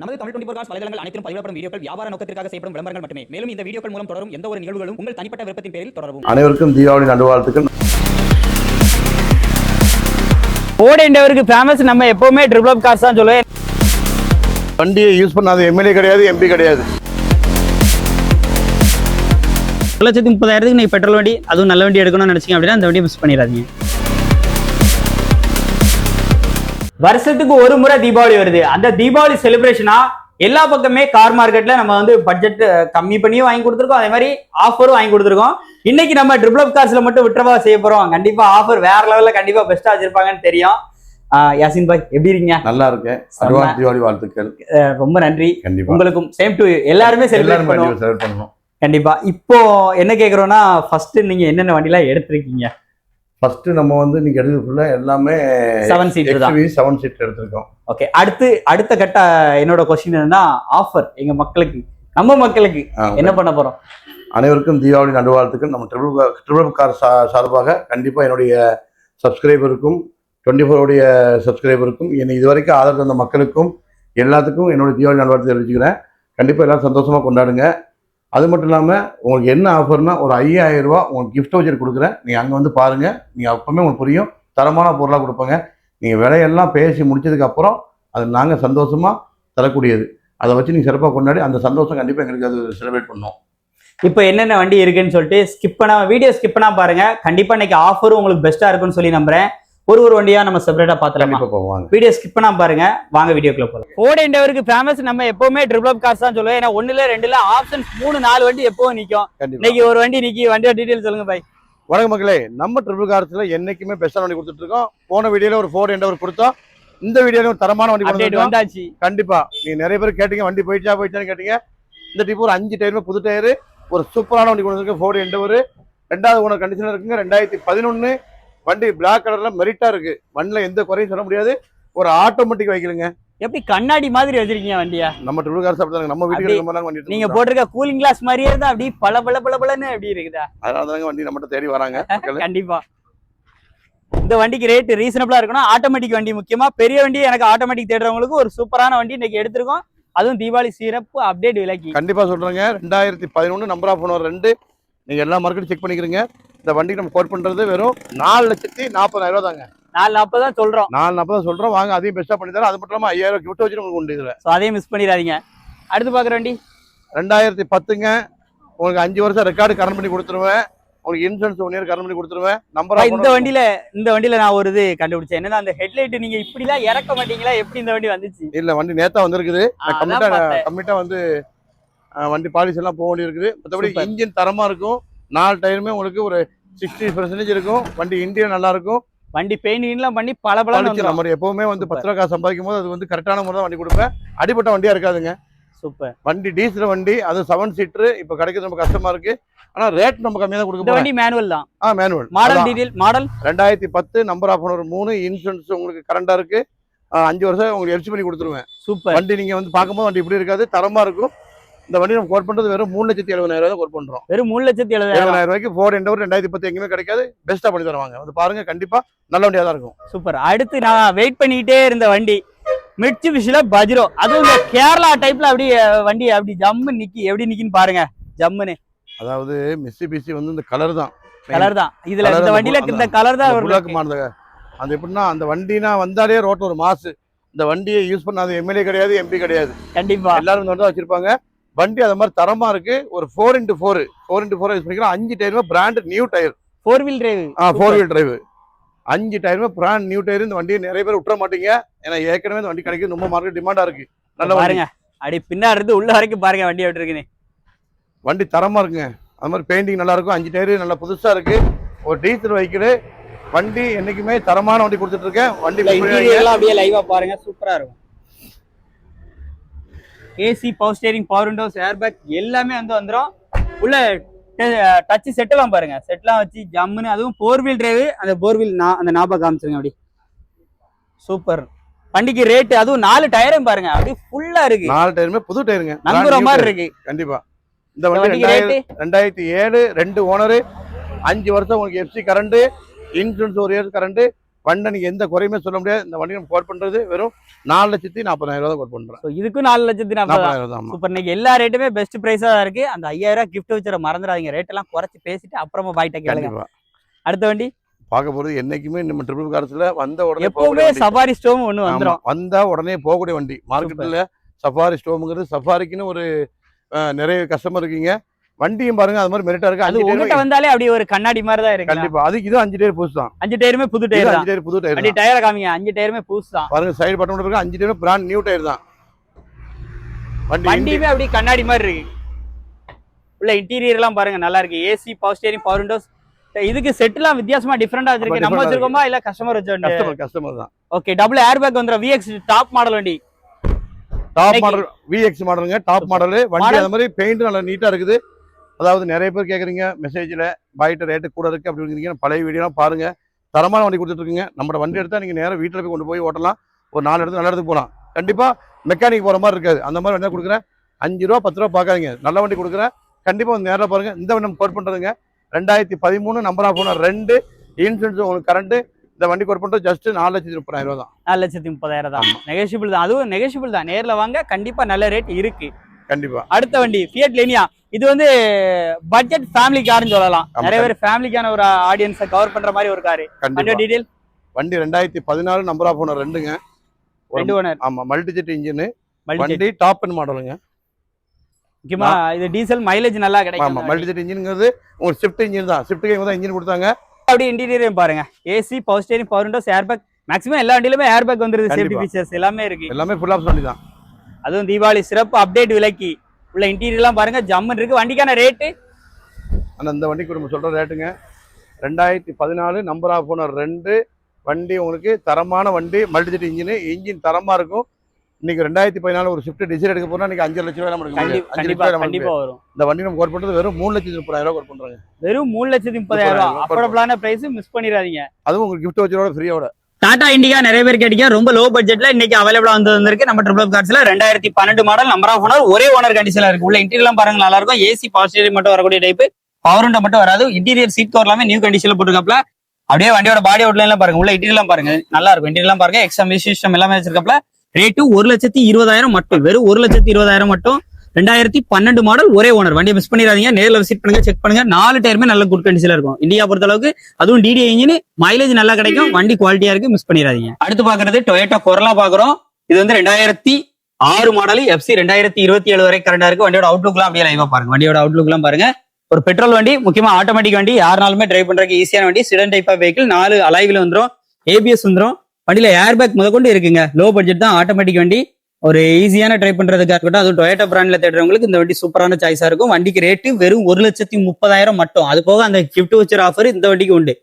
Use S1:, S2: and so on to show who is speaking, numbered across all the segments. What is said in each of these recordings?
S1: நமது Tamil twenty cos வலைதளங்கள் அனைத்தும் பதிவிடப்படும் வீடியோக்கள் வியாபார நோக்கத்திற்காக செய்யப்படும் விளம்பரங்கள் மட்டுமே. மேலும் இந்த வீடியோக்கள் மூலம் தொடரும் எந்த ஒரு நிகழ்வுகளும் உங்கள் தனிப்பட்ட விருப்பத்தின் பேரில் தொடரவும்.
S2: அனைவருக்கும் தீபாவளி நல்வாழ்த்துக்கள்.
S3: ஓட இண்டவருக்கு ஃபேமஸ் நம்ம எப்பவுமே ட்ரிபிள் கார்ஸ் தான் சொல்லுவேன்.
S2: வண்டியை யூஸ் பண்ணாத எம்எல்ஏ கிடையாது எம்பி கிடையாது.
S3: ஒரு லட்சத்தி முப்பதாயிரத்துக்கு நீங்க பெட்ரோல் வண்டி அதுவும் நல்ல வண்டி எடுக்கணும்னு நினைச்சீங்க அப்படின்னா அந்த வண்டியை மிஸ் பண்ணிடாதீங்க. வருஷத்துக்கு ஒரு முறை தீபாவளி வருது. அந்த தீபாவளி செலிப்ரேஷனா எல்லா பக்கமே கார் மார்க்கெட்ல நம்ம வந்து பட்ஜெட் கம்மி பண்ணியும் வாங்கி கொடுத்துருக்கோம். அதே மாதிரி ஆஃபரும் வாங்கி கொடுத்துருக்கோம். இன்னைக்கு நம்ம ட்ரிபிள் அப் கார்ஸ்ல மட்டும் விட்டுறவா செய்ய போறோம். கண்டிப்பா ஆஃபர் வேற லெவல்ல கண்டிப்பா பெஸ்டா வச்சிருப்பாங்கன்னு தெரியும். யாசின் பாய் எப்படி இருக்கீங்க?
S2: நல்லா இருக்கேன். அட்வான்ஸ் தீபாவளி வாழ்த்துக்கள்.
S3: ரொம்ப நன்றி.
S2: கண்டிப்பா.
S3: உங்களுக்கும் சேம் டு எல்லாருமே செலிப்ரேட் பண்ணுவோம். கண்டிப்பா. இப்போ என்ன கேக்குறோம்னா ஃபர்ஸ்ட் நீங்க என்னென்ன வண்டிலாம் எடுத்திருக்கீங்க?
S2: ஃபர்ஸ்ட் நம்ம வந்து இன்னைக்கு எடுக்கிறதுக்குள்ள எல்லாமே
S3: செவன் சீட்டர் தான்.
S2: செவன் சீட் எடுத்திருக்கோம்.
S3: ஓகே அடுத்து அடுத்த கட்ட என்னோட கொஸ்டின் என்னன்னா ஆஃபர் எங்க மக்களுக்கு. நம்ம மக்களுக்கு என்ன பண்ண போறோம்?
S2: அனைவருக்கும் தீபாவளி நல்வாழ்த்துக்கள். நம்ம ட்ரிபிள் ட்ரிபிள் கார் சா- சார்பாக கண்டிப்பா என்னுடைய சப்ஸ்கிரைபருக்கும் டுவெண்ட்டி ஃபோருடைய சப்ஸ்கிரைபருக்கும் என்னை இதுவரைக்கும் ஆதரவு தந்த மக்களுக்கும் எல்லாத்துக்கும் என்னுடைய தீபாவளி நல்வாழ்த்து தெரிவிச்சுக்கிறேன். கண்டிப்பா எல்லாரும் சந்தோஷமா கொண்டாடுங்க. அது மட்டும் இல்லாமல் உங்களுக்கு என்ன ஆஃபர்னா ஒரு ஐயாயிரம் ரூபா உங்களுக்கு கிஃப்ட் வச்சர் கொடுக்குறேன். நீங்கள் அங்கே வந்து பாருங்கள் நீங்கள் அப்போவுமே உங்களுக்கு புரியும். தரமான பொருளாக கொடுப்பங்க. நீங்கள் விலையெல்லாம் பேசி முடிச்சதுக்கப்புறம் அது நாங்கள் சந்தோஷமாக தரக்கூடியது. அதை வச்சு நீங்கள் சிறப்பாக கொண்டாடி அந்த சந்தோஷம் கண்டிப்பாக எங்களுக்கு அது செலிப்ரேட் பண்ணோம்.
S3: இப்போ என்னென்ன வண்டி இருக்குன்னு சொல்லிட்டு ஸ்கிப் பண்ணாம வீடியோ ஸ்கிப் பண்ணால் பாருங்கள் கண்டிப்பாக இன்னைக்கு ஆஃபரும் உங்களுக்கு பெஸ்ட்டாக இருக்கும்னு சொல்லி நம்புறேன். ஒரு ஒரு வண்டியா நம்ம செப்பரேட்டா பாத்துலாமா
S2: போவாங்க
S3: வீடியோ ஸ்கிப் பண்ணாம பாருங்க. வாங்க வீடியோக்குள்ள போலாம். ஃபோர்ட் எண்டவருக்கு ஃபேமஸ் நம்ம எப்பவுமே ட்ரிபிள் அப் கார்ஸ் தான் சொல்லுவேன் ஏன்னா ஒண்ணுல ரெண்டுல ஆப்ஷன்ஸ் மூணு நாலு வண்டி எப்பவும் நிக்கும். இன்னைக்கு ஒரு வண்டி நிக்கி வண்டியோட டீடைல் சொல்லுங்க பாய்
S2: வணக்கம் மக்களே நம்ம ட்ரிபிள் கார்ஸில் என்னைக்குமே பெஸ்ட்டான வண்டி கொடுத்துட்டு இருக்கோம். போன வீடியோவில் ஒரு ஃபோர் எண்டவர் கொடுத்தோம். இந்த வீடியோவில் ஒரு தரமான வண்டி
S3: வந்தாச்சு.
S2: கண்டிப்பா. நீங்க நிறைய பேர் கேட்டீங்க வண்டி போயிடுச்சா போயிடுச்சான்னு கேட்டீங்க. இந்த டிப் ஒரு அஞ்சு டயருமே புது டயரு ஒரு சூப்பரான வண்டி கொண்டு வந்து ஃபோர் எண்டவர் ரெண்டாவது ஓனர் கண்டிஷன் இருக்குங்க ரெண்டாயிரத்தி பதினொன்று வண்டி பிளாக் கலர்ல மெரிட்டா இருக்கு. வண்டியில் எந்த குறையும் சொல்ல முடியாது. ஒரு ஆட்டோமேட்டிக் வைக்கலுங்க
S3: எப்படி கண்ணாடி மாதிரி வச்சிருக்கீங்க வண்டியா?
S2: நம்ம ட்ரிபிள் கார் சாப்பிட்டாங்க நம்ம வீட்டுக்கு ரொம்ப நாள் வண்டி
S3: நீங்க போட்டிருக்க கூலிங் கிளாஸ் மாதிரியே தான் அப்படி பல பல பல பலன்னு எப்படி இருக்குதா?
S2: அதனால தாங்க வண்டி நம்மகிட்ட தேடி வராங்க
S3: கண்டிப்பா. இந்த வண்டிக்கு ரேட் ரீசனபிளா இருக்கணும். ஆட்டோமேட்டிக் வண்டி முக்கியமா. பெரிய வண்டி எனக்கு ஆட்டோமேட்டிக் தேடுறவங்களுக்கு ஒரு சூப்பரான வண்டி இன்னைக்கு எடுத்திருக்கோம். அதுவும் தீபாவளி சிறப்பு அப்டேட் விலைக்கு.
S2: கண்டிப்பா சொல்றேங்க. ரெண்டாயிரத்தி பதினொன்று நம்பர் ஆஃப் ஓனர் ரெண்டு. நீங்க எல்லா மார்க்கெட்டும் செக் பண்ணிக்கிறீங்க. இந்த வண்டிக்கு நம்ம கோட் பண்றது வெறும் நாலு லட்சத்தி நாற்பதாயிரம் ரூபா தாங்க
S3: நாலு நாற்பது தான் சொல்றோம்.
S2: நாலு நாற்பது சொல்றோம். வாங்க அதையும் பெஸ்ட்டாக பண்ணி தரேன். அது மட்டும் இல்லாமல் ஐயாயிரம் கிஃப்ட் வச்சு உங்களுக்கு உண்டு இதுல
S3: ஸோ அதையும் மிஸ் பண்ணிடாதீங்க. அடுத்து பாக்குற வண்டி.
S2: ரெண்டாயிரத்தி பத்துங்க. உங்களுக்கு அஞ்சு வருஷம் ரெக்கார்டு கரண்ட் பண்ணி கொடுத்துருவேன். உங்களுக்கு இன்சூரன்ஸ் ஒன் இயர் கரண்ட் பண்ணி கொடுத்துருவேன். நம்பர்
S3: இந்த வண்டியில இந்த வண்டியில நான் ஒரு இது கண்டுபிடிச்சேன். என்னன்னா அந்த ஹெட்லைட் நீங்க இப்படிலாம் இறக்க மாட்டீங்களா? எப்படி இந்த வண்டி வந்துச்சு?
S2: இல்ல வண்டி நேத்தா வந்திருக்குது. கம்மிட்டா. கம்மிட்டா வந்து வண்டி பாலிசி எல்லாம் போக வேண்டி இருக்குது மற்றபடி. இன்ஜின் தரமா இருக்கும். நாலு டயருமே உங்களுக்கு ஒரு சிக்ஸ்டி பர்சன்டேஜ் இருக்கும். வண்டி இன்டீரியர் நல்லா இருக்கும்
S3: வண்டி பெயிண்டிங்லாம் பண்ணி பல பல
S2: நம்ம எப்பவுமே வந்து. பத்து ரூபா சம்பாதிக்கும் போது அது வந்து கரெக்டான முறை தான் வண்டி கொடுப்பேன். அடிப்பட்ட வண்டியா இருக்காதுங்க.
S3: சூப்பர்.
S2: வண்டி டீசல் வண்டி அது செவன் சீட்டர் இப்போ கிடைக்கிறது ரொம்ப கஷ்டமா இருக்கு. ஆனா ரேட் நம்ம கம்மியா தான் கொடுக்க
S3: வண்டி மேனுவல் தான்.
S2: ஆ மேனுவல்
S3: மாடல் டீடைல் மாடல்
S2: ரெண்டாயிரத்தி பத்து நம்பர் ஆஃப் ஓனர் மூணு இன்சூரன்ஸ் உங்களுக்கு கரண்டா இருக்கு. அஞ்சு வருஷம் உங்களுக்கு எரிச்சு பண்ணி கொடுத்துருவேன்.
S3: சூப்பர்.
S2: வண்டி நீங்க வந்து பார்க்கும்போது வண்டி இப்படி இருக்காது தரமா இருக்கும். இந்த வண்டி நம்ம கோட் பண்றது வெறும் மூணு லட்சத்தி எழுபதாயிரம் ரூபாய் கோட் பண்றோம்.
S3: வெறும் மூணு லட்சத்தி எழுபதாயிரம்
S2: ரூபாய்க்கு ஃபோர் எண்டவர் ரெண்டாயிரத்தி பத்து எங்கேயுமே கிடைக்காது. பெஸ்ட்டா பண்ணி தருவாங்க. வந்து பாருங்க கண்டிப்பா நல்ல வண்டியா தான் இருக்கும்.
S3: சூப்பர் அடுத்து நான் வெயிட் பண்ணிக்கிட்டே இருந்த வண்டி மிட்சு விஷில பஜ்ரோ அதுவும் இந்த கேரளா டைப்ல அப்படி வண்டி அப்படி ஜம்மு நிக்கி எப்படி நிக்கின்னு பாருங்க ஜம்முன்னு
S2: அதாவது மிஸ்ஸி பிசி வந்து இந்த கலர் தான்.
S3: கலர் தான். இதுல இந்த வண்டியில இந்த கலர் தான்
S2: மாறுத அந்த எப்படின்னா அந்த வண்டினா வந்தாலே ரோட்ல ஒரு மாசு. இந்த வண்டியை யூஸ் பண்ணாத எம்எல்ஏ கிடையாது எம்பி கிடையாது.
S3: கண்டிப்பா.
S2: எல்லாரும் தான் வச்சிருப்பாங்க. வண்டி அது மாதிரி தரமா இருக்கு. ஒரு four into four four into four use பண்ணிக்கலாம் அஞ்சு டயருமே brand new tyre
S3: four wheel drive
S2: ah four wheel drive அஞ்சு டயருமே பிராண்ட் நியூ டயர் இந்த வண்டியை நிறைய பேர் விட்டுற மாட்டீங்க. ஏன்னா ஏற்கனவே இந்த வண்டி கிடைக்குது. ரொம்ப மார்க்கெட் டிமாண்டா இருக்கு. நல்ல
S3: பாருங்க. அப்படி பின்னாடி இருந்து உள்ள வரைக்கும் பாருங்க வண்டி எப்படி இருக்குன்னு.
S2: வண்டி தரமா இருக்குங்க. அது மாதிரி பெயிண்டிங் நல்லா இருக்கும். அஞ்சு டயரு நல்லா புதுசா இருக்கு. ஒரு டீசல் வெஹிக்கிள் வண்டி என்னைக்குமே தரமான வண்டி கொடுத்துட்டு இருக்கேன். வண்டி
S3: அப்படியே லைவா பாருங்க. சூப்பரா இருக்கும். AC power steering power windows airbag எல்லாமே வந்து வந்துரும். உள்ள டச் செட்டெல்லாம் பாருங்க. செட்லாம் வச்சு ஜம்முன்னு அதுவும் ஃபோர் வீல் டிரைவ் அந்த ஃபோர் வீல் அந்த ஞாபகம் காமிச்சிருங்க அப்படி. சூப்பர் வண்டிக்கு ரேட் அதுவும் நாலு டயரும் பாருங்க. அப்படியே ஃபுல்லா இருக்கு.
S2: நாலு டயருமே புது டயருங்க
S3: நம்புற மாதிரி. இருக்கு.
S2: கண்டிப்பா. இந்த வண்டி ரெண்டாயிரத்தி ஏழு ரெண்டு ஓனரு அஞ்சு வருஷம் உங்களுக்கு எஃப்சி கரண்ட் இன்சூரன்ஸ் ஒரு இயர் கரண்ட் வண்டை நீங்கள் எந்த குறையுமே சொல்ல முடியாது. இந்த வண்டி நம்ம கோட் பண்ணுறது வெறும் நாலு லட்சத்தி நாற்பதாயிரம் ரூபா கோட் பண்ணுறேன்
S3: So, இதுக்கும் நாலு லட்சத்தி நாற்பது
S2: நாற்பதாயிரம் தான்
S3: சூப்பர் இன்னைக்கு எல்லா ரேட்டுமே பெஸ்ட் பிரைஸா தான் இருக்கு. அந்த ஐயாயிரம் ரூபாய் கிஃப்ட் வச்சுற மறந்துடாதீங்க. ரேட் எல்லாம் குறைச்சு பேசிட்டு அப்புறமா பாய்ட்ட கேளுங்க. அடுத்த வண்டி?
S2: பார்க்க போகிறது என்னைக்குமே நம்ம ட்ரிபிள் கார்ஸில் வந்த உடனே
S3: எப்பவுமே. சபாரி ஸ்டோம் ஒண்ணு
S2: ஆமா,
S3: வந்துரும்.
S2: வந்தா உடனே போகக்கூடிய வண்டி. மார்க்கெட்டில் சஃபாரி ஸ்டோமுங்கிறது சஃபாரிக்குன்னு ஒரு நிறைய கஸ்டமர் இருக்கீங்க. வண்டியும் பாருங்க அது மாதிரி மெரிட்டா இருக்கு.
S3: அது உங்ககிட்ட வந்தாலே அப்படி ஒரு கண்ணாடி மாதிரி தான் இருக்கு
S2: கண்டிப்பா. அது இது அஞ்சு டயர் புதுசு தான்.
S3: அஞ்சு டயருமே புது டயர்
S2: அஞ்சு டயர் புது டயர் தான்
S3: டயரை காமிங்க அஞ்சு டயருமே புதுசு தான்.
S2: பாருங்க சைடு பட்டன் இருக்கு அஞ்சு டயர் பிராண்ட் நியூ டயர் தான். வண்டி
S3: வண்டியுமே அப்படி கண்ணாடி மாதிரி இருக்கு. உள்ள இன்டீரியர் எல்லாம் பாருங்க நல்லா இருக்கு. AC power steering power windows இதுக்கு செட்லாம் வித்தியாசமா டிஃபரெண்டா வச்சிருக்கு நம்ம வச்சிருக்கோமா? இல்ல கஸ்டமர் வச்ச
S2: கஸ்டமர் கஸ்டமர் தான்.
S3: ஓகே டபுள் ஏர் பேக் வந்துடும் விஎக்ஸ் டாப் மாடல் வண்டி.
S2: டாப் மாடல் விஎக்ஸ் மாடலுங்க டாப் மாடல் வண்டி அந்த மாதிரி பெயிண்ட் நல்லா நீட்டா இருக்குது. அதாவது நிறைய பேர் கேக்குறீங்க மெசேஜ்ல பைட்ட ரேட்டு கூட இருக்கு அப்படி இருக்கிறீங்க பழைய வீடியோலாம் பாருங்க. தரமான வண்டி கொடுத்துட்டு இருக்கீங்க நம்மளோட வண்டி எடுத்தா நீங்க நேரா வீட்டுல போய் கொண்டு போய் ஓட்டலாம். ஒரு நாலு இடத்துக்கு நல்ல இடத்துக்கு போகலாம். கண்டிப்பா மெக்கானிக் போற மாதிரி இருக்காது. அந்த மாதிரி வண்டி கொடுக்குறேன். அஞ்சு ரூபா பத்து ரூபா பார்க்காதீங்க. நல்ல வண்டி கொடுக்குறேன். கண்டிப்பா வந்து நேரில் பாருங்க. இந்த வண்டி நம்ம கோட் பண்றதுங்க. ரெண்டாயிரத்தி பதிமூணு நம்பர் ஆஃப் ரெண்டு இன்சூரன்ஸ் உங்களுக்கு கரண்ட் இந்த வண்டி கோட் பண்றது ஜஸ்ட் நாலு லட்சத்தி முப்பதாயிரம் ரூபா தான்
S3: நாலு லட்சத்தி முப்பதாயிரம் தான். நெகோஷியபிள் தான். அதுவும் நெகோஷியபிள் தான். நேர்ல வாங்க கண்டிப்பா நல்ல ரேட் இருக்கு.
S2: கண்டிப்பா.
S3: அடுத்த வண்டி ஃபியட் லேனியா இது வந்து பட்ஜெட் ஃபேமிலி கார்னு சொல்லலாம். நிறைய பேர் ஃபேமிலிக்கான ஒரு ஆடியன்ஸை கவர் பண்ற மாதிரி ஒரு காரு வண்டியோட டீடைல்
S2: வண்டி ரெண்டாயிரத்தி பதினாலு நம்பர் ஓனர் ரெண்டுங்க. ஒரு-
S3: ரெண்டு ஓனர்
S2: ஆமா மல்டிஜெட் இன்ஜின்
S3: மல்டி
S2: வண்டி டாப் அண்ட் மாடலுங்க
S3: முக்கியமா இது டீசல் மைலேஜ் நல்லா
S2: ஆமா
S3: கிடைக்கும்
S2: மல்டிஜெட் இன்ஜின்ங்கிறது உங்களுக்கு ஷிஃப்ட் இன்ஜின் தான். ஷிஃப்ட் கேம் தான் இன்ஜின் கொடுத்தாங்க.
S3: அப்படி இன்டீரியரையும் பாருங்க. AC power steering power windows air bag maximum எல்லா வண்டியிலுமே ஏர் பேக் வந்துருது சேஃப்டி. ஃபீச்சர்ஸ் எல்லாமே இருக்கு.
S2: எல்லாமே ஃபுல் ஆப்ஷன் வண்டி தான்.
S3: அதுவும் தீபாவளி சிறப்பு அப்டேட் விலைக்கு. உள்ள இன்டீரியர்லாம் பாருங்க ஜம்முன்னு இருக்கு. வண்டிக்கான ரேட்டு
S2: ஆனால் இந்த வண்டிக்கு நம்ம சொல்ற ரேட்டுங்க ரெண்டாயிரத்தி பதினாலு நம்பர் ஆஃப் ஓனர் ரெண்டு. வண்டி உங்களுக்கு தரமான வண்டி மல்டிஜெட் இன்ஜின் இன்ஜின் தரமா இருக்கும். இன்னைக்கு ரெண்டாயிரத்தி பதினாலு ஒரு ஷிஃப்ட் டிசைன் எடுக்க போனா இன்னைக்கு அஞ்சு லட்ச ரூபாய் நம்ம எடுக்க முடியாது.
S3: கண்டிப்பா
S2: அஞ்சு லட்ச
S3: கண்டிப்பா
S2: ரூபாய் நம்ம
S3: கண்டிப்பா வரும்.
S2: இந்த வண்டி நம்ம கோட் பண்றது வெறும் மூணு லட்சத்தி முப்பதாயிரம் ரூபாய் கோட் பண்றாங்க.
S3: வெறும் மூணு லட்சத்தி முப்பதாயிரம் ரூபாய். அஃபோர்டபுளான பிரைஸ் மிஸ் பண்ணிடாதீங்க.
S2: அதுவும் உங்களுக்கு கிஃப்ட் வச்சோட ஃப்ரீயோட
S3: டாடா இண்டிகா நிறைய பேர் கேட்டீங்க. ரொம்ப லோ பட்ஜெட்ல இன்னைக்கு அவைலபிளா வந்து வந்திருக்கு. நம்ம ட்ரிபிள் கார்ஸ்ல ரெண்டாயிரத்தி பன்னெண்டு மாடல் நம்பர் ஆஃப் ஓனர் ஒரே ஓனர் கண்டிஷன்ல இருக்கு. உள்ள இன்டீரியர் பாருங்க நல்லா இருக்கும். ஏசி பாசிட்டிவ் மட்டும் வரக்கூடிய டைப் பவர் மட்டும் வராது. இன்டீரியர் சீட் கவர் எல்லாமே நியூ கண்டிஷன்ல போட்டுருக்காப்ல. அப்படியே வண்டியோட பாடி அவுட்லைன்லாம் பாருங்க. உள்ள இன்டீரியர்லாம் பாருங்க. நல்லா இருக்கும். இன்டீரியர்லாம் பாருங்க. எக்ஸ்ட்ரா சிஸ்டம் எல்லாமே வச்சிருக்காப்ல. ரேட்டு ஒரு லட்சத்தி இருபதாயிரம் மட்டும். வெறும் ஒரு லட்சத்தி இருபதாயிரம் மட்டும். ரெண்டாயிரத்தி பன்னெண்டு மாடல் ஒரே ஓனர் வண்டியை மிஸ் பண்ணிடாதீங்க. நேரில் விசிட் பண்ணுங்க செக் பண்ணுங்க. நாலு டயருமே நல்ல குட் கண்டிஷன்ல இருக்கும். இந்தியா பொறுத்த அளவுக்கு அதுவும் டிடி இன்ஜின் மைலேஜ் நல்லா கிடைக்கும். வண்டி குவாலிட்டியா இருக்கு. மிஸ் பண்ணிடாதீங்க. அடுத்து பாக்குறது டொயோட்டா கொரலா பாக்குறோம் இது வந்து ரெண்டாயிரத்தி ஆறு மாடல் எஃப்சி ரெண்டாயிரத்தி இருபத்தி ஏழு வரை கரண்டா இருக்கு. வண்டியோட அவுட்லுக்லாம் அப்படியே லைவா பாருங்க. வண்டியோட அவுட்லுக்லாம் பாருங்க. ஒரு பெட்ரோல் வண்டி முக்கியமா ஆட்டோமேட்டிக் வண்டி. யாருனாலுமே டிரைவ் பண்றதுக்கு ஈஸியான வண்டி. சிடன் டைப் ஆஃப் வெஹிக்கிள் நாலு அலைவில் வந்துடும் ஏபிஎஸ் வந்துடும் வண்டியில ஏர் பேக் முதற்கொண்டு இருக்குங்க. லோ பட்ஜெட் தான். ஆட்டோமேட்டிக் வண்டி. ஒரு ஈஸியான ட்ரை பண்றதுக்காக இருக்கட்டும் அதுவும் டொயேட்டோ பிராண்ட்ல தேடுறவங்களுக்கு இந்த வண்டி சூப்பரான சாய்ஸா இருக்கும். வண்டிக்கு ரேட்டு வெறும் ஒரு லட்சத்தி முப்பதாயிரம் மட்டும். அது போக அந்த கிஃப்ட் வச்சர் ஆஃபர் இந்த வண்டிக்கு உண்டு.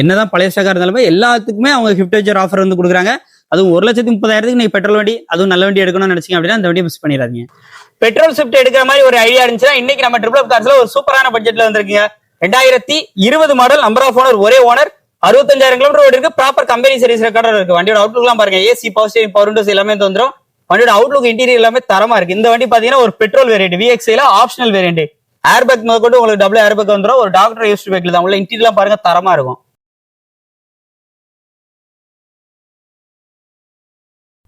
S3: என்னதான் பழைய ஸ்டாக்கா இருந்தாலுமே எல்லாத்துக்குமே அவங்க கிஃப்ட் வச்சர் ஆஃபர் வந்து கொடுக்குறாங்க. அதுவும் ஒரு லட்சத்தி முப்பதாயிரத்துக்கு நீங்க பெட்ரோல் வண்டி அதுவும் நல்ல வண்டி எடுக்கணும்னு நினைச்சீங்க அப்படின்னா அந்த வண்டியை மிஸ் பண்ணிடாதீங்க. பெட்ரோல் ஷிஃப்ட் எடுக்கிற மாதிரி ஒரு ஐடியா இருந்துச்சுன்னா இன்னைக்கு நம்ம ட்ரிபிள் கார்ஸ்ல ஒரு சூப்பரான பட்ஜெட்ல வந்திருக்கீங்க. ரெண்டாயிரத்தி இருபது மாடல் நம்பர் ஆஃப் ஓனர் ஒரே ஓனர் அறுபத்தஞ்சாயிரம் கிலோமீட்டர் ஓடி இருக்கு. ப்ராப்பர் கம்பெனி சர்வீஸ் ரெக்கார்டர் இருக்கு. வண்டியோட அவுட்லுக்லாம் பாருங்க. AC power steering power windows எல்லாமே வந்துரும். வண்டியோட அவுட்லுக் இன்டீரியர் எல்லாமே தரமா இருக்கு. இந்த வண்டி பாத்தீங்கன்னா ஒரு பெட்ரோல் வேரியன்ட் விஎக்ஸ்ல ஆப்ஷனல் வேரியன்ட் ஏர் பேக் முதற்கொண்டு உங்களுக்கு டபுள் ஏர் பேக் வந்துடும் ஒரு டாக்டர் யூஸ் பேக்ல தான். உள்ள இன்டீரியர்லாம் பாருங்க தரமா இருக்கும்.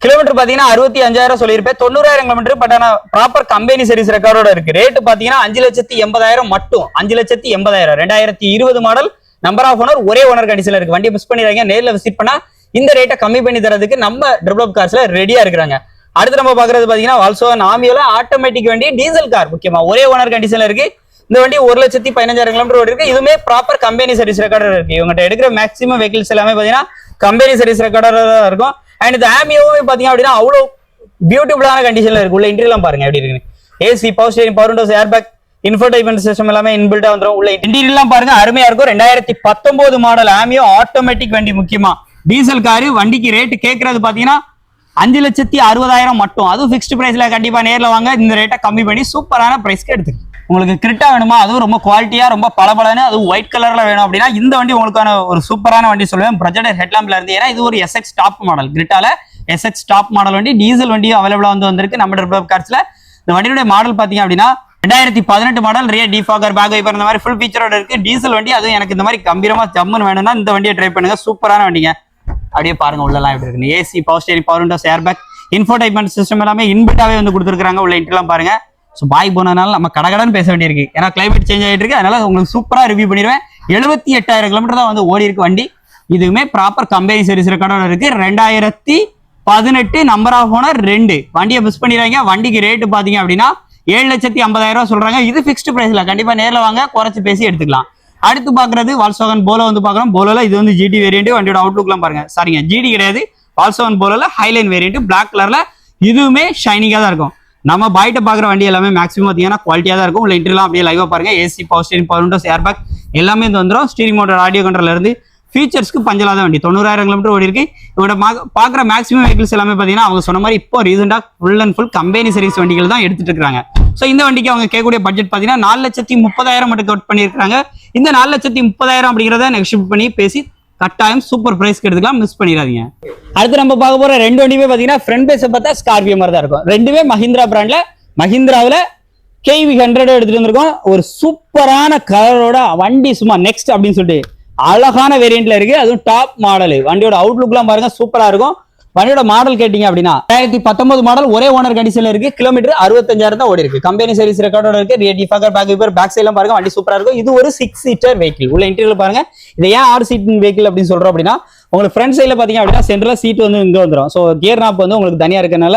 S3: கிலோமீட்டர் பாத்தீங்கன்னா அறுபத்தி அஞ்சாயிரம் சொல்லியிருப்பேன். தொண்ணூறாயிரம் கிலோமீட்டர் பட் ஆனா ப்ராப்பர் கம்பெனி சர்வீஸ் ரெக்கார்டோட இருக்கு. ரேட் பாத்தீங்கன்னா அஞ்சு லட்சத்தி எண்பதாயிரம் மட்டும். அஞ்சு லட்சத்தி எண்பதாயிரம். ரெண்டாயிரத்தி இருபது மாடல் நம்பர் ஆஃப் ஓனர் ஒரே ஓனர் கண்டிஷன்ல இருக்கு. வண்டியை மிஸ் பண்ணிடுறாங்க நேரில் விசிட் பண்ணா இந்த ரேட்டை கம்மி பண்ணி தரதுக்கு நம்ம டெவலப் கார்ஸ்ல ரெடியா இருக்கிறாங்க. அடுத்து நம்ம பாக்குறது பாத்தீங்கன்னா ஆல்சோ நாமியோல ஆட்டோமேட்டிக் வண்டி டீசல் கார் முக்கியமா ஒரே ஓனர் கண்டிஷன்ல இருக்கு. இந்த வண்டி ஒரு லட்சத்தி பதினஞ்சாயிரம் கிலோமீட்டர் ஓடி இருக்கு இதுவுமே ப்ராப்பர் கம்பெனி சர்வீஸ் ரெக்கார்டர் இருக்கு. இவங்ககிட்ட எடுக்கிற மேக்ஸிமம் வெஹிக்கிள்ஸ் எல்லாமே பாத்தீங்கன்னா கம்பெனி சர்வீஸ் ரெக்கார்டர் தான் இருக்கும். அண்ட் இந்த ஆமியோவே பாத்தீங்கன்னா அப்படின்னா அவ்வளோ பியூட்டிஃபுல்லான கண்டிஷன்ல இருக்கு. உள்ள இன்டீரியர்லாம் பாருங்க எப்படி இருக்குன்னு. AC power steering power windows air bag infotainment system எல்லாமே இன்பில்டா வந்துடும் உள்ள இன்டீரியர்லாம் பாருங்க. அருமையா இருக்கும். ரெண்டாயிரத்தி பத்தொன்பது மாடல் ஆமியோ ஆட்டோமேட்டிக் வண்டி முக்கியமா. டீசல் காரு வண்டிக்கு ரேட்டு கேட்கறது பாத்தீங்கன்னா அஞ்சு லட்சத்தி அறுபதாயிரம் மட்டும். அதுவும் ஃபிக்ஸ்டு ப்ரைஸில் கண்டிப்பாக நேரில் வாங்க. இந்த ரேட்டை கம்மி பண்ணி சூப்பரான ப்ரைஸ்க்கு எடுத்துக்கோங்க. உங்களுக்கு கிரிட்டா வேணுமா? அதுவும் ரொம்ப குவாலிட்டியா ரொம்ப பளபளன்னு அதுவும் ஒயிட் கலர்ல வேணும் அப்படின்னா இந்த வண்டி உங்களுக்கான ஒரு சூப்பரான வண்டி சொல்லுவேன். பிரஜடர் ஹெட்லாம்ப்ல இருந்து. ஏன்னா இது ஒரு எஸ்எக்ஸ் டாப் மாடல் கிரிட்டால எஸ்எக்ஸ் டாப் மாடல் வண்டி டீசல் வண்டியும் அவைலபிளா வந்து வந்திருக்கு நம்ம டெவலப் கார்ஸில் இந்த வண்டியுடைய மாடல் பாத்தீங்க அப்படின்னா ரெண்டாயிரத்தி பதினெட்டு model rear defogger back wiper இந்த மாதிரி ஃபுல் ஃபீச்சரோட இருக்கு. டீசல் வண்டி அதுவும் எனக்கு இந்த மாதிரி கம்பீரமா ஜம்முன்னு வேணும்னா இந்த வண்டியை ட்ரை பண்ணுங்க. சூப்பரான வண்டிங்க. அப்படியே பாருங்க உள்ளலாம் எப்படி இருக்கு AC power steering power windows air bag infotainment system எல்லாமே இன்பிட்டாவே வந்து கொடுத்துருக்காங்க உள்ள இன்ட்ரெலாம் பாருங்க. ஸோ பாய் போனதுனால நம்ம கடகடன்னு பேச வேண்டியிருக்கு. ஏன்னா கிளைமேட் சேஞ்ச் ஆகிட்டு இருக்கு. அதனால உங்களுக்கு சூப்பராக ரிவ்யூ பண்ணிடுவேன். எழுபத்தி எட்டாயிரம் கிலோமீட்டர் தான் வந்து ஓடி இருக்கு வண்டி. இதுவுமே ப்ராப்பர் கம்பெனி சர்வீஸ் ரெக்கார்டோட இருக்கு. ரெண்டாயிரத்தி பதினெட்டு நம்பர் ஆஃப் ஓனர் ரெண்டு. வண்டியை மிஸ் பண்ணிடுறாங்க வண்டிக்கு ரேட்டு பார்த்தீங்க அப்படின்னா ஏழு லட்சத்தி ஐம்பதாயிரம் ரூபா சொல்றாங்க. இது ஃபிக்ஸ்டு பிரைஸ்ல கண்டிப்பா நேர்ல வாங்க. குறைச்சி பேசி எடுத்துக்கலாம். அடுத்து பாக்குறது வால்சோகன் போல வந்து பாக்குறோம். போலோல இது வந்து ஜிடி வேரியன்ட் வண்டியோட அவுட்லுக்லாம் பாருங்க. சாரிங்க. ஜிடி கிடையாது. வால்சோகன் போலோல ஹைலைன் வேரியன்ட் பிளாக் கலர்ல இதுவுமே ஷைனிங்கா தான் இருக்கும். நம்ம பாய்ட்ட பாக்குற வண்டி எல்லாமே மேக்ஸிமம் பார்த்தீங்கன்னா குவாலிட்டியா தான் இருக்கும். உள்ள இன்டர்லாம் அப்படியே லைவா பாருங்க. AC power steering power windows air bag எல்லாமே இது வந்துடும் ஸ்டீரிங் மோட்டர் ஆடியோ கண்ட்ரோல்ல இருந்து ஃபீச்சர்ஸ்க்கு பஞ்சலாத வண்டி. தொண்ணூறாயிரம் கிலோமீட்டர் ஓடி இருக்கு. இவங்க பார்க்குற மேக்ஸிமம் வெஹிக்கிள்ஸ் எல்லாமே பார்த்தீங்கன்னா அவங்க சொன்ன மாதிரி இப்போ ரீசெண்டாக full and full company service வண்டிகள் தான் எடுத்துட்டு இருக்காங்க ஸோ இந்த வண்டிக்கு அவங்க கேட்கக்கூடிய பட்ஜெட் பார்த்தீங்கன்னா நாலு லட்சத்தி முப்பதாயிரம் மட்டும் கட் பண்ணியிருக்காங்க இந்த நாலு லட்சத்தி முப்பதாயிரம் அப்படிங்கிறத நெக்ஸ்ட் பண்ணி பேசி கட்டாயம் சூப்பர் ப்ரைஸ்க்கு எடுத்துக்கலாம் மிஸ் பண்ணிடாதீங்க. அடுத்து நம்ம பார்க்க போற ரெண்டு வண்டியுமே பார்த்தீங்கன்னா ஃப்ரண்ட் பேஸை பார்த்தா ஸ்கார்பியோ மாதிரி தான் இருக்கும். ரெண்டுமே மஹிந்திரா பிராண்ட்ல மஹிந்திராவில் கேவி ஹண்ட்ரட் எடுத்துட்டு வந்திருக்கோம். ஒரு சூப்பரான கலரோட வண்டி சும்மா நெக்ஸ்ட் அப்படின்னு சொல்லிட்டு அழகான வேரியண்ட்ல இருக்கு. அதுவும் டாப் மாடல் வண்டியோட அவுட்லுக்லாம் பாருங்க சூப்பரா இருக்கும். வண்டியோட மாடல் கேட்டீங்க அப்படின்னா ரெண்டாயிரத்தி பத்தொன்பது மாடல் ஒரே ஓனர் கண்டிஷன்ல இருக்கு. கிலோமீட்டர் அறுபத்தஞ்சாயிரம் தான் ஓடி இருக்கு. கம்பெனி சர்வீஸ் ரெக்கார்டோட இருக்கு. ரேட் டிஃபாக்கர் பேக் பேர் பேக் சைட்லாம் பாருங்க வண்டி சூப்பரா இருக்கும். இது ஒரு சிக்ஸ் சீட்டர் வெஹிக்கிள் உள்ள இன்டீரியர் பாருங்க. இது ஏன் ஆறு சீட் வெஹிக்கிள் அப்படின்னு சொல்றோம் அப்படின்னா உங்களுக்கு ஃப்ரண்ட் சைடில் பாத்தீங்க அப்படின்னா சென்ட்ரல் சீட் வந்து இங்க வந்துடும் ஸோ கியர் நாப் வந்து உங்களுக்கு தனியா இருக்கனால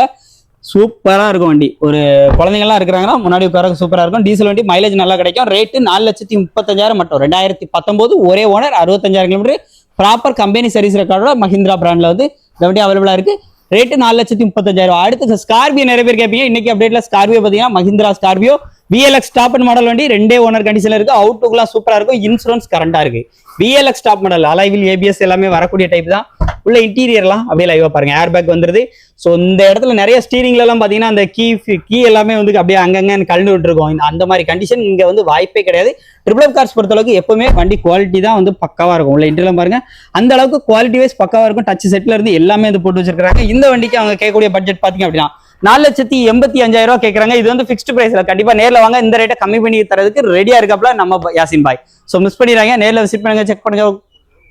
S3: சூப்பரா இருக்கும் வண்டி. ஒரு குழந்தைங்கலாம் இருக்கிறாங்கன்னா முன்னாடி உட்கார சூப்பரா இருக்கும். டீசல் வண்டி மைலேஜ் நல்லா கிடைக்கும். ரேட்டு நாலு லட்சத்தி முப்பத்தஞ்சாயிரம் மட்டும். ரெண்டாயிரத்தி பத்தொன்பது ஒரே ஓனர் அறுபத்தஞ்சாயிரம் கிலோமீட்டர் ப்ராப்பர் கம்பெனி சர்வீஸ் ரெக்கார்டோட மஹிந்திரா பிராண்ட்ல வந்து இந்த வண்டி அவைலபிளா இருக்கு. ரேட்டு நாலு லட்சத்தி முப்பத்தஞ்சாயிரம் அடுத்து ஸ்கார்பியோ நிறைய பேர் கேட்பீங்க இன்னைக்கு அப்டேட்ல ஸ்கார்பியோ பாத்தீங்கன்னா Mahindra Scorpio VLX top end model வண்டி ரெண்டே ஓனர் கண்டிஷன்ல இருக்கு. அவுட் அவுட்டுக்குலாம் சூப்பரா இருக்கும். இன்சூரன்ஸ் கரண்டா இருக்கு. VLX top model alloy wheel ABS எல்லாமே வரக்கூடிய டைப் தான். உள்ள இன்டீரியர்லாம் அப்படியே லைவா பாருங்க. ஏர் பேக் வந்துருது. ஸோ இந்த இடத்துல நிறைய ஸ்டீரிங்ல எல்லாம் பாத்தீங்கன்னா அந்த கீ கீ எல்லாமே வந்து அப்படியே அங்கங்க கழுந்து விட்டுருக்கோம். அந்த மாதிரி கண்டிஷன் இங்க வந்து வாய்ப்பே கிடையாது. ட்ரிபிள் கார்ஸ் பொறுத்தளவுக்கு எப்பவுமே வண்டி குவாலிட்டி தான் வந்து பக்காவா இருக்கும். உள்ள இன்டர்லாம் பாருங்க. அந்த அளவுக்கு குவாலிட்டி வைஸ் பக்காவா இருக்கும். டச் செட்ல இருந்து எல்லாமே வந்து போட்டு வச்சிருக்காங்க இந்த வண்டிக்கு அவங்க கேட்கக்கூடிய பட்ஜெட் பாத்தீங்க அப்படின்னா நாலு லட்சத்தி எண்பத்தி அஞ்சாயிரம் ரூபாய் கேட்கறாங்க. இது வந்து ஃபிக்ஸ்ட் பிரைஸ்ல கண்டிப்பா நேர்ல வாங்க. இந்த ரேட்டை கம்மி பண்ணி தரதுக்கு ரெடியா இருக்காப்ல நம்ம யாசின் பாய். ஸோ மிஸ் பண்ணிடுறாங்க நேர்ல விசிட் பண்ணுங்க செக் பண்ணுங்க.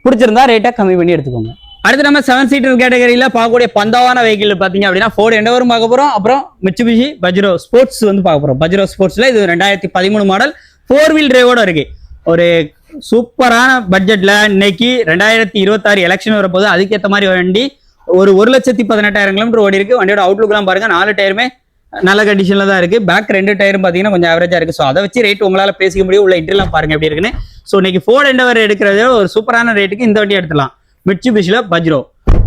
S3: பிடிச்சிருந்தா ரேட்டை கம்மி பண்ணி எடுத்துக்கோங்க. அடுத்து நம்ம செவன் சீட்டர் கேட்டகரியில் பார்க்கக்கூடிய பந்தாவான வெஹிக்கிள் பார்த்தீங்க அப்படின்னா ஃபோர்டு எண்டவரும் பார்க்க போகிறோம் அப்புறம் மிச்சுபிஷி பஜ்ரோ ஸ்போர்ட்ஸ் வந்து பார்க்க போகிறோம் பஜ்ரோ ஸ்போர்ட்ஸில் இது ரெண்டாயிரத்தி பதிமூணு மாடல் ஃபோர் வீல் டிரைவோட இருக்கு. ஒரு சூப்பரான பட்ஜெட்டில் இன்னைக்கு ரெண்டாயிரத்தி இருபத்தாறு எலெக்ஷன் வரப்போது அதுக்கேற்ற மாதிரி வண்டி ஒரு ஒரு லட்சத்தி பதினெட்டாயிரம் கிலோமீட்டர் ஓடி இருக்கு. வண்டியோட அவுட்லுக்லாம் பாருங்க. நாலு டயருமே நல்ல கண்டிஷனில் தான் இருக்கு. பேக் ரெண்டு டயரும் பார்த்தீங்கன்னா கொஞ்சம் ஆவரேஜாக இருக்கு. ஸோ அதை வச்சு ரேட் உங்களால் பேசிக்க முடியும். உள்ள இன்டர்லாம் பாருங்க எப்படி இருக்குன்னு. ஸோ இன்னைக்கு ஃபோர்ட் எண்டவர் எடுக்கிறது ஒரு சூப்பரான ரேட்டுக்கு இந்த வண்டி எடுத்துலாம் மிட்சுபிஷில பஜ்ரோ.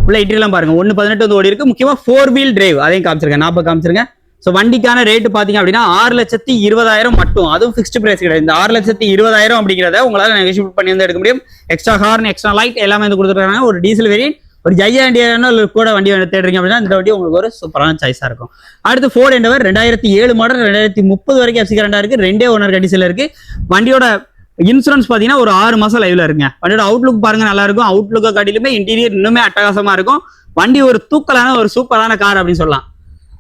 S3: உள்ள இன்டர்லாம் பாருங்கள் ஒன்று பதினெட்டு வந்து ஓடி இருக்கு முக்கியமாக ஃபோர் வீல் டிரைவ் அதையும் காமிச்சிருக்கேன். நாற்பது காமிச்சிருங்க ஸோ வண்டிக்கான ரேட்டு பார்த்தீங்க அப்படின்னா ஆறு லட்சத்தி இருபதாயிரம் மட்டும். அதுவும் ஃபிக்ஸ்டு பிரைஸ் கிடையாது. இந்த ஆறு லட்சத்தி இருபதாயிரம் அப்படிங்கிறத உங்களால் நெகோஷியேட் பண்ணி வந்து எடுக்க முடியும். எக்ஸ்ட்ரா ஹார்ன் எக்ஸ்ட்ரா லைட் எல்லாமே வந்து கொடுத்துருக்காங்க. ஒரு டீசல் வேரியன்ட் ஒரு ஜையாண்டியான கூட வண்டி வந்து தேடுறீங்க அப்படின்னா இந்த வண்டி உங்களுக்கு ஒரு சூப்பரான சாய்ஸாக இருக்கும். அடுத்து ஃபோர்ட் எண்டவர் ரெண்டாயிரத்தி ஏழு மாடல் ரெண்டாயிரத்தி முப்பது வரைக்கும் எஃப்சி கரண்டாக இருக்குது ரெண்டே ஓனர் கண்டிஷனில் இருக்குது வண்டியோட இன்சூரன்ஸ் பாத்தீங்கன்னா ஒரு ஆறு மாதம் லைவ்ல இருக்குங்க. வண்டியோட அவுட்லுக் பாருங்க நல்லா இருக்கும். அவுட்லுக்கை காட்டிலுமே இன்டீரியர் இன்னுமே அட்டகாசமா இருக்கும். வண்டி ஒரு தூக்கலான ஒரு சூப்பரான கார் அப்படின்னு சொல்லலாம்.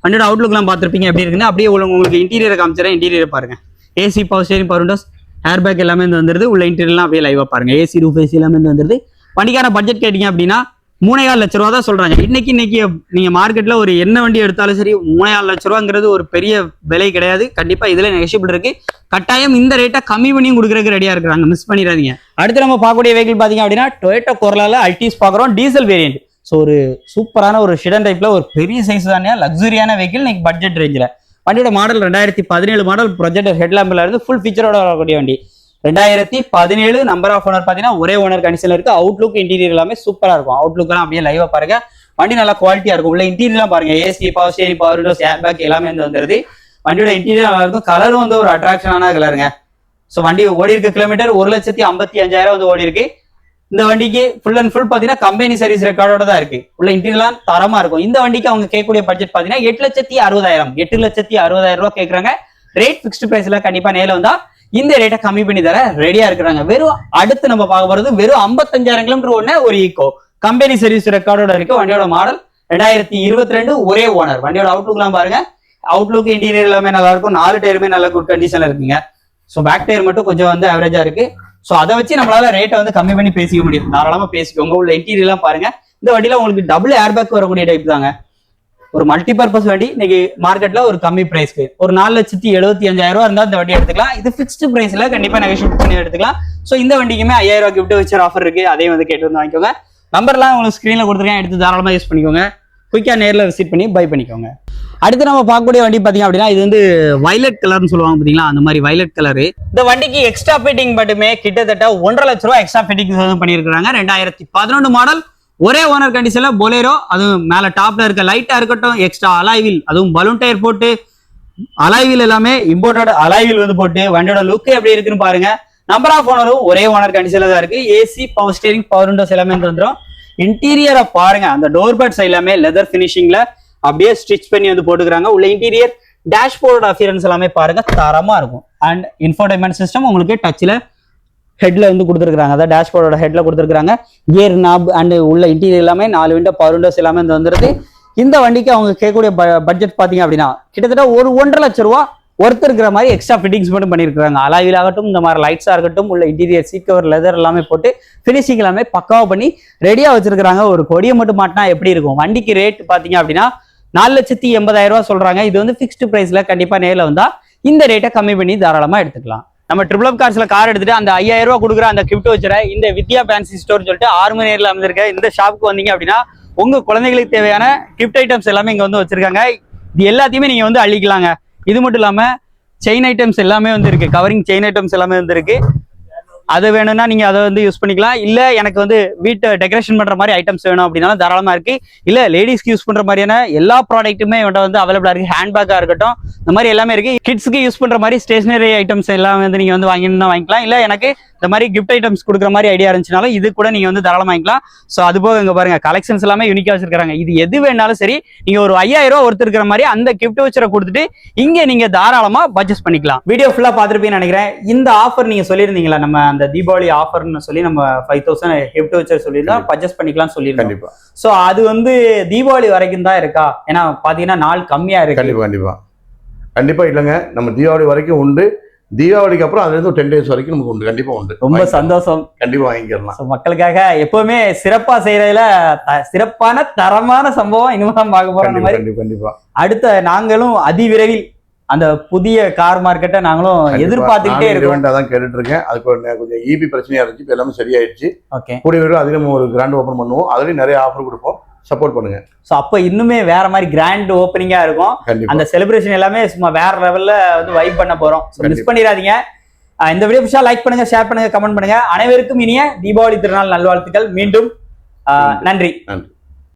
S3: வண்டியோட அவுட்லுக்லாம் பார்த்துருப்பீங்க எப்படி இருக்குன்னு அப்படியே உங்களுக்கு இன்டீரியர் காமிச்சிடறேன். இன்டீரியர் பாருங்க. AC power steering power windows air bag எல்லாமே வந்து வந்துருது. உள்ள இன்டீரியர்லாம் அப்படியே லைவா பாருங்க. ஏசி ரூஃப் ஏசி எல்லாமே வந்து வந்துருது. வண்டிக்கான பட்ஜெட் கேட்டீங்க அப்படின்னா மூணேகால் லட்ச ரூபா தான் சொல்றாங்க. இன்னைக்கு இன்னைக்கு நீங்க மார்க்கெட்ல ஒரு என்ன வண்டி எடுத்தாலும் சரி மூணேகால் லட்ச ரூபாங்கிறது ஒரு பெரிய விலை கிடையாது. கண்டிப்பா இதுல நெகசிபிள் இருக்கு. கட்டாயம் இந்த ரேட்டை கம்மி பண்ணியும் கொடுக்கறதுக்கு ரெடியா இருக்கிறாங்க. மிஸ் பண்ணிடாதீங்க. அடுத்து நம்ம பார்க்கக்கூடிய வெஹிக்கிள் பாத்தீங்க அப்படின்னா டொயேட்டோ கொரலால அல்டிஸ் பார்க்குறோம். டீசல் வேரியன்ட் ஸோ ஒரு சூப்பரான ஒரு ஷிடன் டைப்ல ஒரு பெரிய சைஸ் தானே லக்ஸுரியான வெஹிக்கிள் இன்னைக்கு பட்ஜெட் ரேஞ்சில் வண்டியோட மாடல் ரெண்டாயிரத்தி பதினேழு மாடல் ப்ரொஜெக்டர் ஹெட்லாம்பில் இருந்து ஃபுல் ஃபீச்சரோட வரக்கூடிய வண்டி. ரெண்டாயிரத்தி பதினேழு நம்பர் ஆஃப் ஓனர் பார்த்தீங்கன்னா ஒரே ஓனர் கண்டிஷன்ல இருக்கு. அவுட்லுக் இன்டீரியர் எல்லாமே சூப்பரா இருக்கும். அவுட்லுக் எல்லாம் அப்படியே லைவா பாருங்க. வண்டி நல்லா குவாலிட்டியா இருக்கும். உள்ள இன்டீரியர்லாம் பாருங்க. AC power steering power windows air bag எல்லாமே வந்து வந்துருது. வண்டியோட இன்டீரியர் நல்லா இருக்கும். கலரும் வந்து ஒரு அட்ராக்ஷனான கலருங்க ஸோ வண்டி ஓடி இருக்க கிலோமீட்டர் ஒரு லட்சத்தி ஐம்பத்தி அஞ்சாயிரம் வந்து ஓடி இருக்கு. இந்த வண்டிக்கு ஃபுல் அண்ட் ஃபுல் பாத்தீங்கன்னா கம்பெனி சர்வீஸ் ரெக்கார்டோட தான் இருக்கு. உள்ள இன்டீரியர்லாம் தரமா இருக்கும். இந்த வண்டிக்கு அவங்க கேட்கக்கூடிய பட்ஜெட் பாத்தீங்கன்னா எட்டு லட்சத்தி அறுபதாயிரம். எட்டு லட்சத்தி அறுபதாயிரம் ரூபாய் கேட்கறாங்க ரேட் ஃபிக்ஸ்டு பிரைஸ்ல கண்டிப்பா நேரில் வந்தா இந்த ரேட்டை கம்மி பண்ணி தர ரெடியா இருக்கிறாங்க. வெறும் அடுத்து நம்ம பார்க்க போறது வெறும் ஐம்பத்தஞ்சாயிரம் கிலோமீட்டர் ஒண்ணு ஒரு ஈகோ கம்பெனி சர்வீஸ் ரெக்கார்டோட இருக்கு. வண்டியோட மாடல் ரெண்டாயிரத்தி இருபத்தி ரெண்டு ஒரே ஓனர் வண்டியோட அவுட்லுக்லாம் பாருங்க. அவுட்லுக் இன்டீரியர் எல்லாமே நல்லா இருக்கும். நாலு டயருமே நல்ல குட் கண்டிஷன்ல இருக்குங்க. ஸோ பேக் டயர் மட்டும் கொஞ்சம் வந்து ஆவரேஜா இருக்கு. ஸோ அதை வச்சு நம்மளால ரேட்டை வந்து கம்மி பண்ணி பேசிக்க முடியும். தாராளமா பேசிக்கோங்க. உள்ள இன்டீரியர்லாம் பாருங்க. இந்த வண்டியில உங்களுக்கு டபுள் ஏர் பேக் வரக்கூடிய டைப் தாங்க. ஒரு மல்டி பர்பஸ் வண்டி இன்னைக்கு மார்க்கெட்ல ஒரு கம்மி பிரைஸ்க்கு ஒரு நாலு லட்சத்தி எழுபத்தி அஞ்சாயிரம் ரூபா இருந்தா இந்த வண்டி எடுத்துக்கலாம். இது ஃபிக்ஸ்டு பிரைஸ்ல கண்டிப்பா நெகோஷியேட் பண்ணி எடுத்துக்கலாம். ஸோ இந்த வண்டிக்குமே ஐயாயிரம் ரூபாய் கிஃப்ட் வச்சர் ஆஃபர் இருக்கு. அதையும் வந்து கேட்டு வந்து வாங்கிக்கோங்க. நம்பர்லாம் உங்களுக்கு ஸ்க்ரீனில் கொடுத்துருக்கேன். எடுத்து தாராளமா யூஸ் பண்ணிக்கோங்க. குயிக்கா நேர்ல விசிட் பண்ணி பை பண்ணிக்கோங்க. அடுத்து நம்ம பார்க்கக்கூடிய வண்டி பாத்தீங்க அப்படின்னா இது வந்து வயலட் கலர்னு சொல்லுவாங்க பாத்தீங்களா அந்த மாதிரி வயலட் கலர் இந்த வண்டிக்கு எக்ஸ்ட்ரா ஃபிட்டிங் மட்டுமே கிட்டத்தட்ட ஒன்றரை லட்ச ரூபா எக்ஸ்ட்ரா ஃபிட்டிங் வந்து ரெண்டாயிரத்தி பதினொன்று மாடல் ஒரே ஓனர் கண்டிஷன்ல பொலேரோ அதுவும் மேல டாப்ல இருக்க லைட்டா இருக்கட்டும் எக்ஸ்ட்ரா அலாய்வில் அதுவும் பலூன் டயர் போட்டு அலாய்வில் எல்லாமே இம்போர்ட்டட் அலாய்வில் வந்து போட்டு வண்டியோட லுக் எப்படி இருக்குன்னு பாருங்க. நம்பர் ஆஃப் ஓனரும் ஒரே ஓனர் கண்டிஷன்ல தான் இருக்கு. AC power steering power windows எல்லாமே வந்துடும் இன்டீரியரை பாருங்க அந்த டோர் பேட்ஸ் எல்லாமே லெதர் பினிஷிங்ல அப்படியே ஸ்டிச் பண்ணி வந்து போட்டுக்கிறாங்க. உள்ள இன்டீரியர் டேஷ்போர்ட் அஃபியரன்ஸ் எல்லாமே பாருங்க தரமா இருக்கும். அண்ட் இன்ஃபோடைன்மெண்ட் சிஸ்டம் உங்களுக்கு டச்சில் ஹெட்ல வந்து கொடுத்துருக்காங்க அதாவது டேஷ்போர்டோட ஹெட்ல கொடுத்துருக்காங்க கியர் நாப் அண்ட் உள்ள இன்டீரியர் எல்லாமே நாலு விண்டோ பவர் விண்டோஸ் எல்லாமே வந்து வந்துருது. இந்த வண்டிக்கு அவங்க கேட்கக்கூடிய பட்ஜெட் பாத்தீங்க அப்படின்னா கிட்டத்தட்ட ஒரு ஒன்றரை லட்ச ரூபா ஒருத்தர் இருக்கிற மாதிரி எக்ஸ்ட்ரா ஃபிட்டிங்ஸ் மட்டும் பண்ணியிருக்காங்க அலாவில் ஆகட்டும் இந்த மாதிரி லைட்ஸாக இருக்கட்டும் உள்ள இன்டீரியர் சீட் கவர் லெதர் எல்லாமே போட்டு ஃபினிஷிங் எல்லாமே பக்காவாக பண்ணி ரெடியாக வச்சிருக்கிறாங்க. ஒரு கொடியை மட்டும் மாட்டினா எப்படி இருக்கும்? வண்டிக்கு ரேட் பார்த்தீங்க அப்படின்னா நாலு லட்சத்தி எண்பதாயிரம் ரூபா சொல்றாங்க. இது வந்து ஃபிக்ஸ்டு ப்ரைஸில் கண்டிப்பா நேரில் வந்தால் இந்த ரேட்டை கம்மி பண்ணி தாராளமா எடுத்துக்கலாம். நம்ம ட்ரிபிள் அப் கார்ஸ்ல கார் எடுத்துட்டு அந்த ஐயாயிரம் ரூபா கொடுக்குற அந்த கிஃப்ட் வச்சுற இந்த வித்யா ஃபேன்சி ஸ்டோர் சொல்லிட்டு ஆறு மணி நேரில் அமைஞ்சிருக்க இந்த ஷாப்புக்கு வந்தீங்க அப்படின்னா உங்க குழந்தைகளுக்கு தேவையான கிஃப்ட் ஐட்டம்ஸ் எல்லாமே இங்க வந்து வச்சிருக்காங்க. இது எல்லாத்தையுமே நீங்க வந்து அள்ளிக்கலாங்க. இது மட்டும் இல்லாம செயின் ஐட்டம்ஸ் எல்லாமே வந்து இருக்கு. கவரிங் செயின் ஐட்டம்ஸ் எல்லாமே வந்து இருக்கு. அது வேணும்னா நீங்க அதை வந்து யூஸ் பண்ணிக்கலாம். இல்ல எனக்கு வந்து வீட்டை டெக்கரேஷன் பண்ற மாதிரி ஐட்டம்ஸ் வேணும் அப்படின்னாலும் தாராளமா இருக்கு. இல்ல லேடிஸ்க்கு யூஸ் பண்ற மாதிரியான எல்லா ப்ராடக்ட்டுமே இவன்ட்ட வந்து அவைலபிளா இருக்கு. ஹேண்ட்பேக்கா இருக்கட்டும் இந்த மாதிரி எல்லாமே இருக்கு. கிட்ஸ்க்கு யூஸ் பண்ற மாதிரி ஸ்டேஷனரி ஐட்டம்ஸ் எல்லாம் வந்து நீங்க வந்து வாங்கினா வாங்கிக்கலாம். இல்ல எனக்கு இந்த மாதிரி கிஃப்ட் ஐட்டம்ஸ் கொடுக்குற மாதிரி ஐடியா இருந்துச்சுனாலும் இது கூட நீங்க வந்து தாராளமா வாங்கிக்கலாம். ஸோ அது போக இங்க பாருங்க கலெக்ஷன்ஸ் எல்லாமே யூனிக்கா வச்சிருக்காங்க. இது எது வேணாலும் சரி நீங்க ஒரு ஐயாயிரம் ரூபாய் ஒருத்தர் இருக்கிற மாதிரி அந்த கிஃப்ட் வச்சரை கொடுத்துட்டு இங்க நீங்க தாராளமா பர்ச்சேஸ் பண்ணிக்கலாம். வீடியோ ஃபுல்லா பார்த்துருப்பீங்கன்னு நினைக்கிறேன். இந்த ஆஃபர் நீங்க சொல்லியிருந்தீங்களா? நம்ம அந்த தீபாவளி ஆஃபர்னு சொல்லி நம்ம ஃபைவ் தௌசண்ட் கிஃப்ட் வச்சர் சொல்லியிருந்தோம். பர்ச்சேஸ் பண்ணிக்கலாம்னு சொல்லியிருந்தோம். ஸோ அது வந்து தீபாவளி வரைக்கும் தான் இருக்கா? ஏன்னா பாத்தீங்கன்னா நாள் கம்மியா இருக்கு.
S2: கண்டிப்பா கண்டிப்பா. கண்டிப்பா இல்லைங்க. நம்ம தீபாவளி வரைக்கும் உண்டு. தீபாவளிக்கு அப்புறம் அதுல இருந்து டென் டேஸ் வரைக்கும் நமக்கு உண்டு. கண்டிப்பா உண்டு.
S3: ரொம்ப. சந்தோஷம்.
S2: கண்டிப்பா வாங்கிக்கலாம்.
S3: மக்களுக்காக எப்பவுமே சிறப்பா செய்யறதுல த- சிறப்பான தரமான சம்பவம் இனிமே தான் பார்க்க
S2: கண்டிப்பா
S3: மாதிரி
S2: கண்டிப்பா கண்டிப்பா.
S3: அடுத்த நாங்களும் அதிவிரைவில் அந்த புதிய கார் மார்க்கெட்டை நாங்களும் எதிர்பார்த்துக்கிட்டே இருக்கோம்.
S2: தான் கேட்டுட்டு இருக்கேன் அதுக்கு கொஞ்சம் இபி பிரச்சனையா இருந்துச்சு இப்போ எல்லாமே சரியாயிடுச்சு.
S3: ஓகே.
S2: கூடிய அதிலும் ஒரு கிராண்ட் ஓப்பன் பண்ணுவோம். அதுலயும் நிறைய ஆஃபர் கொடுப்போம். சப்போர்ட் பண்ணுங்க.
S3: ஸோ அப்போ இன்னுமே வேற மாதிரி கிராண்ட் ஓப்பனிங்கா இருக்கும். அந்த செலிப்ரேஷன் எல்லாமே சும்மா வேற லெவல்ல வந்து வைப் பண்ண போறோம். மிஸ். பண்ணிடாதீங்க. இந்த வீடியோ பிடிச்சா லைக் பண்ணுங்க ஷேர் பண்ணுங்க கமெண்ட் பண்ணுங்க. அனைவருக்கும் இனிய தீபாவளி திருநாள் நல்வாழ்த்துக்கள். மீண்டும். நன்றி.
S2: நன்றி.